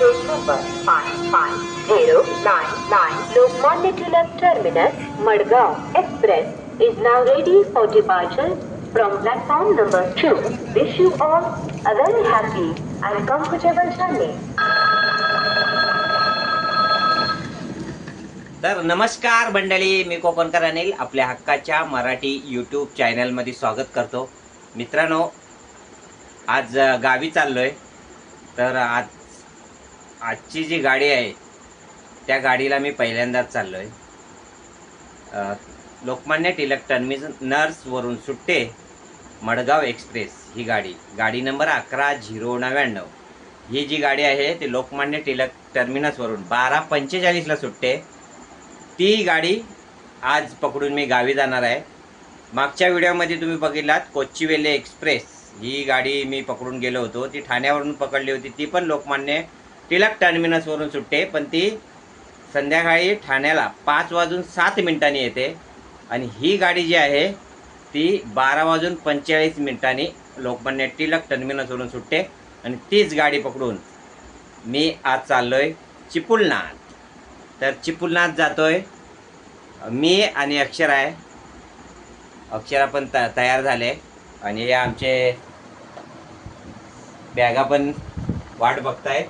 Gate number 550999 Lokmanya Tilak Terminus, Madgaon Express is now ready for departure from platform number 2. Wish you all a very happy and comfortable journey. तर नमस्कार मंडळी मी कोकणकर अनिल आपल्या हक्काच्या Marathi YouTube चॅनलमध्ये स्वागत करतो मित्रांनो आज गावी चाललो आहे तर आज आजची जी गाडी आहे त्या गाडीला मी पहिल्यांदाच चाललो आहे लोकमान्य टिलक टर्मिनर्सवरून सुट्टे मडगाव एक्सप्रेस ही गाडी. गाडी नंबर अकरा झिरो नव्याण्णव. ही जी गाडी आहे ती लोकमान्य टिलक टर्मिनसवरून बारा पंचेचाळीसला सुटते ती गाडी आज पकडून मी गावी जाणार आहे. मागच्या व्हिडिओमध्ये तुम्ही बघितलात कोच्चिवेले एक्सप्रेस ही गाडी मी पकडून गेलो होतो. ती ठाण्यावरून पकडली होती. ती पण लोकमान्य टिळक टर्मिनसवरून सुटते पण ती संध्याकाळी ठाण्याला पाच वाजून सात मिनिटांनी येते. आणि ही गाडी जी आहे ती बारा वाजून पंचेचाळीस मिनिटांनी लोकमान्य टिळक टर्मिनसवरून सुटते. आणि तीच गाडी पकडून मी आज चाललो आहे चिपुलनाथ तर चिपुलनाथ जातो आहे मी आणि अक्षर आहे. अक्षरा पण त तयार झाले. आणि हे आमचे बॅगा पण वाट बघताय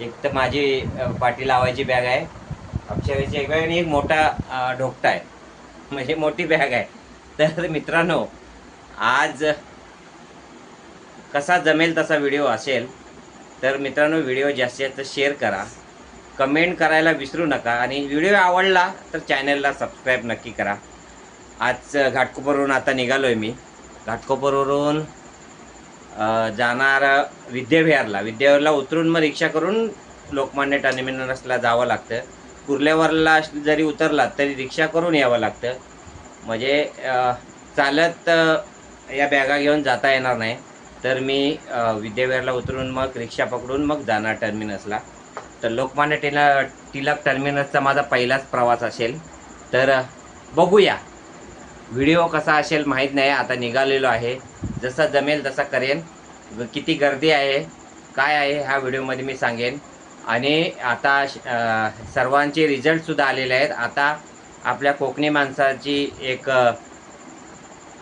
एक तर माझी पाठी लावायची बॅग आहे. अक्षराची एक बॅग आणि एक मोठा ढोकटा आहे. म्हणजे मोठी बॅग आहे. तर मित्रांनो आज कसा जमेल तसा व्हिडिओ असेल तर मित्रांनो व्हिडिओ जास्तीत जास्त शेअर करा. कमेंट करायला विसरू नका. आणि व्हिडिओ आवडला तर चॅनलला सबस्क्राईब नक्की करा. आज घाटकोपरवरून आता निघालो आहे मी. घाटकोपरवरून जाणार विद्याविहारला. विद्याविहारला उतरून मग रिक्षा करून लोकमान्य टर्मिनसला जावं लागतं. कुर्ल्यावरला जरी उतरला तरी रिक्षा करून यावं लागतं. म्हणजे चालत या बॅगा घेऊन जाता येणार नाही. तर मी विद्याविहारला उतरून मग रिक्षा पकडून मग जाणार टर्मिनसला. तर लोकमान्य टिला टिलक टर्मिनसचा माझा पहिलाच प्रवास असेल. तर बघूया. व्हिडिओ कसा असेल माहीत नाही. आता निघालेलो आहे. जसा जमेल तसा करेन. किती गर्दी आहे काय आहे ह्या व्हिडिओमध्ये मी सांगेन. आणि आता सर्वांचे रिझल्टसुद्धा आलेले आहेत. आता आपल्या कोकणी माणसाची एक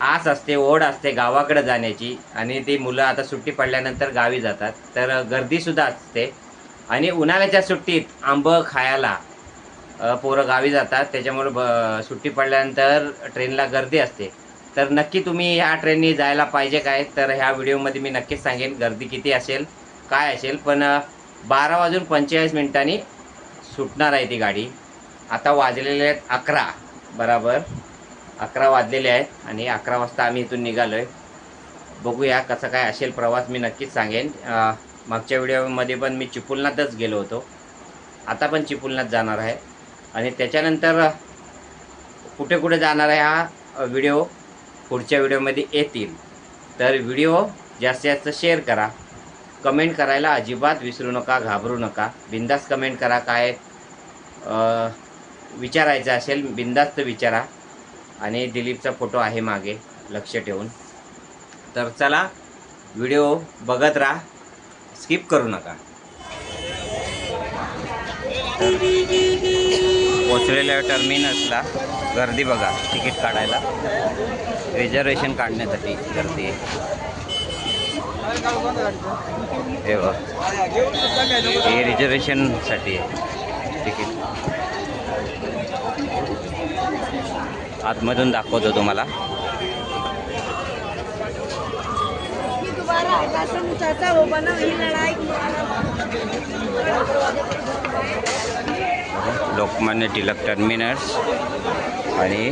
आस असते ओढ असते गावाकडे जाण्याची. आणि ती मुलं आता सुट्टी पडल्यानंतर गावी जातात. तर गर्दीसुद्धा असते. आणि उन्हाळ्याच्या सुट्टीत आंबं खायला पोरं गावी जातात. त्याच्यामुळे ब सुट्टी पडल्यानंतर ट्रेनला गर्दी असते. तर नक्की तुम्ही ह्या ट्रेननी जायला पाहिजे काय? तर ह्या व्हिडिओमध्ये मी नक्कीच सांगेन गर्दी किती असेल काय असेल. पण बारा वाजून पंचेचाळीस मिनिटांनी सुटणार आहे ती गाडी. आता वाजलेले आहेत अकरा बराबर. अकरा वाजलेले आहेत आणि अकरा वाजता आम्ही इथून निघालो आहे बघूया कसं काय असेल प्रवास मी नक्कीच सांगेन. मागच्या व्हिडिओमध्ये पण मी चिपुलनाथच गेलो होतो. आता पण चिपुलनाथ जाणार आहे. आणि त्याच्यानंतर कुठे कुठे जाणार आहे हा व्हिडिओ? पुढच्या व्हिडिओमध्ये येतील. तर व्हिडिओ जास्तीत जास्त शेअर करा. कमेंट करायला अजिबात विसरू नका घाबरू नका. बिंदास कमेंट करा काय विचारायचं असेल बिंदास्त विचारा. आणि दिलीपचा फोटो आहे मागे लक्ष ठेवून. तर चला व्हिडिओ बघत राहा. स्किप करू नका. पोचलेल्या टर्मिनसला. गर्दी बघा तिकीट काढायला. रिझर्वेशन काढण्यासाठी गर्दी आहे. हे बघ. हे रिझर्वेशनसाठी आहे तिकीट. आतमधून दाखवतो तुम्हाला. लोकमान्य टिलक टर्मिनस आणि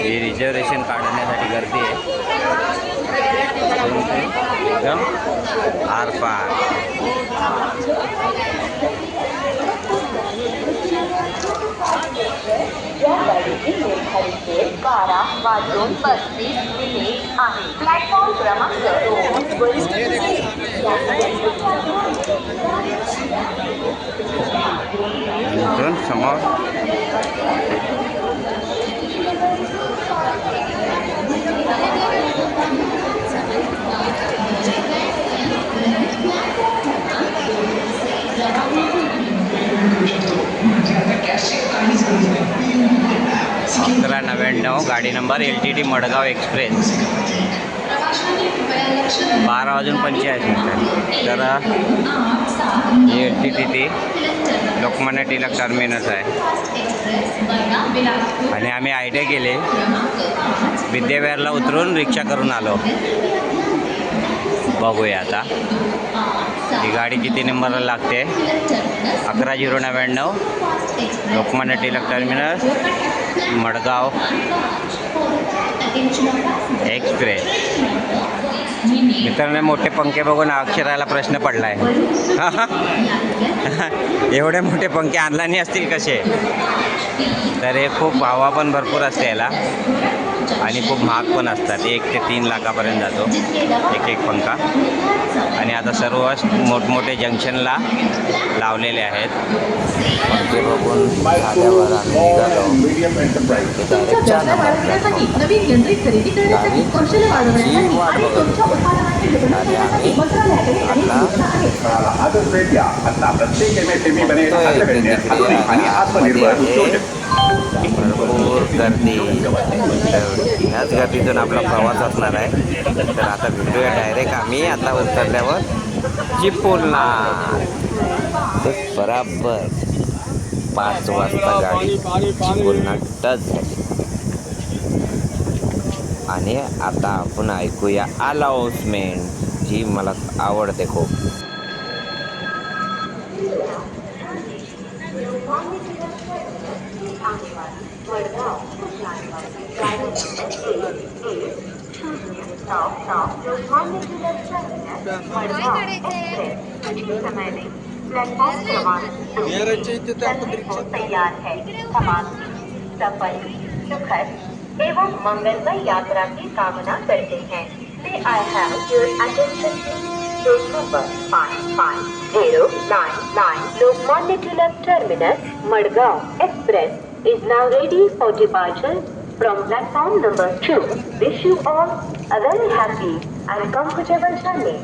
ही रिझर्वेशन काढण्यासाठी गर्दी आहे. एकदम आरपार या गाडीची निर्धारित बारा वाजून पस्तीस मिनिट आहे. प्लॅटफॉर्म क्रमांक दोन. समाज इथून समोर ब्याण्णव गाडी number L T T Madgaon express. बारा वाजून पंचेचाळीस मिनिटं तर ही L T T T Lokmanya Tilak terminus आहे. आणि आम्ही आयडिया केले विद्याविहारला उतरून रिक्षा करून आलो. बघूया आता. ही गाडी किती नंबरला लागते? अकरा झिरो नव्याण्णव लोकमान्य टिळक टर्मिनस मडगाव. इकडे मित्रांनो मोठे पंखे बघून अक्षराला प्रश्न पडला आहे एवढे मोठे पंखे आणला नाही असतील कसे? तर हे खूप हवा पण भरपूर असते याला. आणि खूप महाग पण असतात. एक ते तीन लाखापर्यंत जातो. एक एक पंखा. आणि आता सर्व मोठमोठे जंक्शनला लावलेले आहेत. पंखे बघून झाल्यावर आम्ही निघालो चार वाट आणि बघत तुमच्या उत्पादनाची विपणनासाठी आम्ही मंत्रालयाकडे अनेक आता भरपूर गर्दी. तर ह्याच गर्दीतून आपला प्रवास असणार आहे. तर आता भेटूया डायरेक्ट आम्ही आता उतरल्यावर चिपोलला ते बराबर पाच वाजता गाडी चिपोलना टच झाली. आणि आता आपण ऐकूया अलाउन्समेंट जी मला आवडते खूप. तैयार है समाप्ति सुखद एवं मंगलमय यात्रा की कामना करते हैं May I have your attention? Train number 5509 Lokmanya Tilak Terminus, Madgaon Express is now ready for departure from platform number 2. Wish you all a very happy and comfortable journey.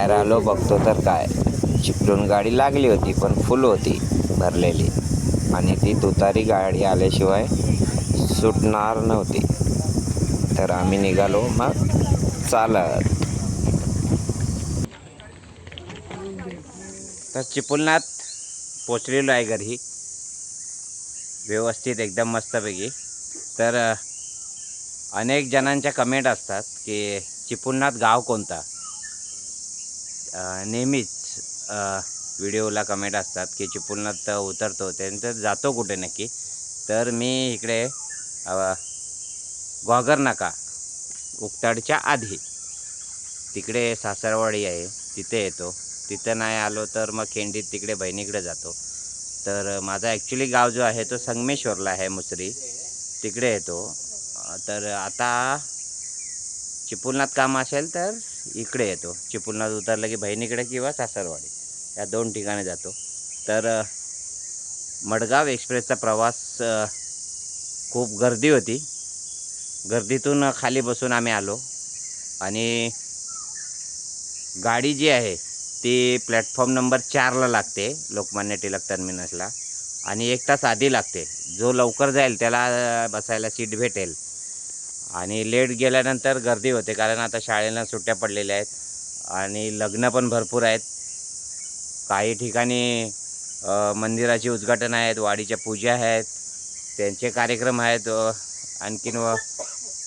बाहेर आलो बघतो तर काय. चिपलून गाडी लागली होती पण फुल होती भरलेली. आणि ती तुतारी गाडी आल्याशिवाय सुटणार नव्हती. तर आम्ही निघालो मग चालत. तर चिपळणात पोचलेलो आहे घरी. व्यवस्थित एकदम मस्तपैकी. तर अनेक जणांच्या कमेंट असतात की चिपळणात गाव कोणता? नेहमीच व्हिडिओला कमेंट असतात की चिपळणात उतरतो त्यानंतर जातो कुठे नक्की. तर मी इकडे अ, ग्वागर नाका उकताडच्या आधी. तिकडे सासरवाडी आहे तिथे येतो. तिथं नाही आलो तर मग खेंडीत तिकडे बहिणीकडे जातो. तर माझा ॲक्च्युली गाव जो आहे तो संगमेश्वरला आहे मुसरी. तिकडे येतो. तर आता चिपळणात काम असेल तर इकडे येतो. चिपळणात उतरलं की बहिणीकडे किंवा सासरवाडी. या दोन ठिकाणी जातो. तर मडगाव एक्सप्रेसचा प्रवास खूप गर्दी होती. गर्दीतून खाली बसून आम्ही आलो. आणि गाडी जी आहे ती प्लॅटफॉर्म नंबर चारला लागते लोकमान्य टिळक टर्मिनसला. आणि एक तास आधी लागते. जो लवकर जाईल त्याला बसायला सीट भेटेल. आणि लेट गेल्यानंतर गर्दी होते कारण आता शाळेला सुट्ट्या पडलेल्या आहेत आणि लग्न पण भरपूर आहेत. काही ठिकाणी मंदिराचे मंदिराची उद्घाटन आहेत वाडीच्या पूजा आहेत त्यांचे कार्यक्रम आहेत आणखीन व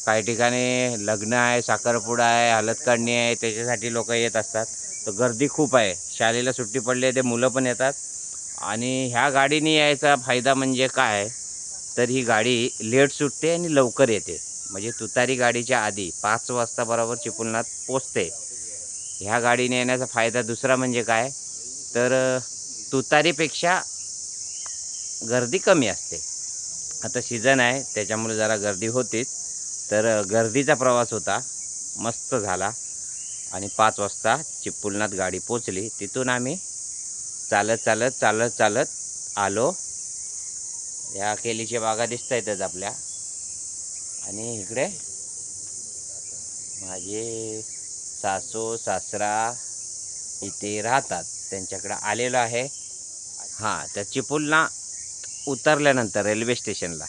काही ठिकाणी लग्न आहे साखरपुडा आहे हलत काढणी आहे त्याच्यासाठी लोक येत असतात. तर गर्दी खूप आहे. शाळेला सुट्टी पडली आहे ते मुलं पण येतात. आणि ह्या गाडीने यायचा फायदा म्हणजे काय तर ही गाडी लेट सुटते आणि लवकर येते. म्हणजे तुतारी गाडीच्या आधी पाच वाजता बरोबर चिपळणात पोचते. ह्या गाडीने येण्याचा फायदा दुसरा म्हणजे काय? तर तुतारीपेक्षा गर्दी कमी असते. आता सीझन आहे त्याच्यामुळे जरा गर्दी होतीच. तर गर्दीचा प्रवास होता मस्त झाला. आणि पाच वाजता चिपळुणात गाडी पोचली. तिथून आम्ही चालत चालत चालत चालत आलो. या केलीच्या बागा दिसत आहेतच आपल्या. आणि इकडे माझे सासू सासरा इथे राहतात. त्यांच्याकडे आलेलो आहे. हां त्या चिपळूणला उतरल्यानंतर रेल्वे स्टेशनला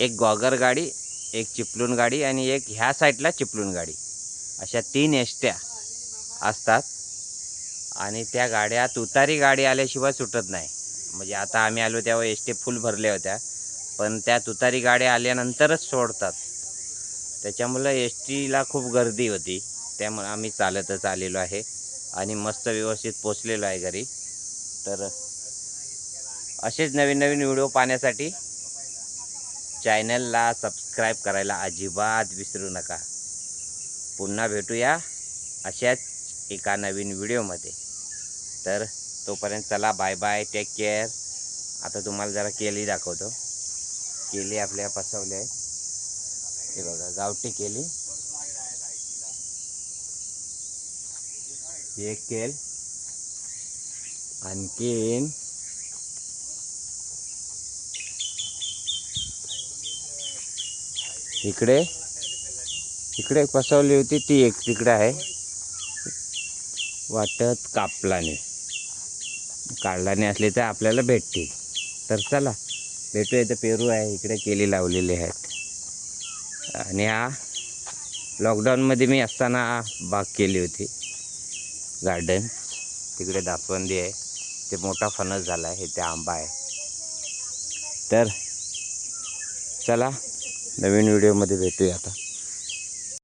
एक गॉगर गाडी एक चिपलून गाडी आणि एक ह्या साईडला चिपलून गाडी. अशा तीन एसट्या असतात. आणि त्या गाड्यात उतारी गाडी आल्याशिवाय सुटत नाही. म्हणजे आता आम्ही आलो तेव्हा एस टी फुल भरल्या होत्या. पण त्या तुतारी गाड्या आल्यानंतरच सोडतात. त्याच्यामुळं एस टीला खूप गर्दी होती. त्यामुळे आम्ही चालतच आलेलो आहे. आणि मस्त व्यवस्थित पोचलेलो आहे घरी. तर असेच नवीन नवीन व्हिडिओ पाहण्यासाठी चॅनलला सबस्क्राईब करायला अजिबात विसरू नका. पुन्हा भेटूया अशाच एका नवीन व्हिडिओमध्ये. तर तोपर्यंत चला बाय बाय टेक केअर. आता तुम्हाला जरा केली दाखवतो. केली आपल्या पसवल्या आहे हे बघा गावठी केली. एक केल. आणखीन इकडे इकडे एक पसवली होती ती एक तिकडे आहे. वाटत कापलाने. काढलाने असली तर आपल्याला भेटतील. तर चला. भेटूया तर पेरू आहे इकडे केली लावलेली आहेत. आणि हा लॉकडाऊनमध्ये मी असताना बाग केली होती. गार्डन तिकडे दासवंदी आहे. ते मोठा फणस झाला आहे ते आंबा आहे. तर चला नवीन व्हिडिओमध्ये भेटूया आता.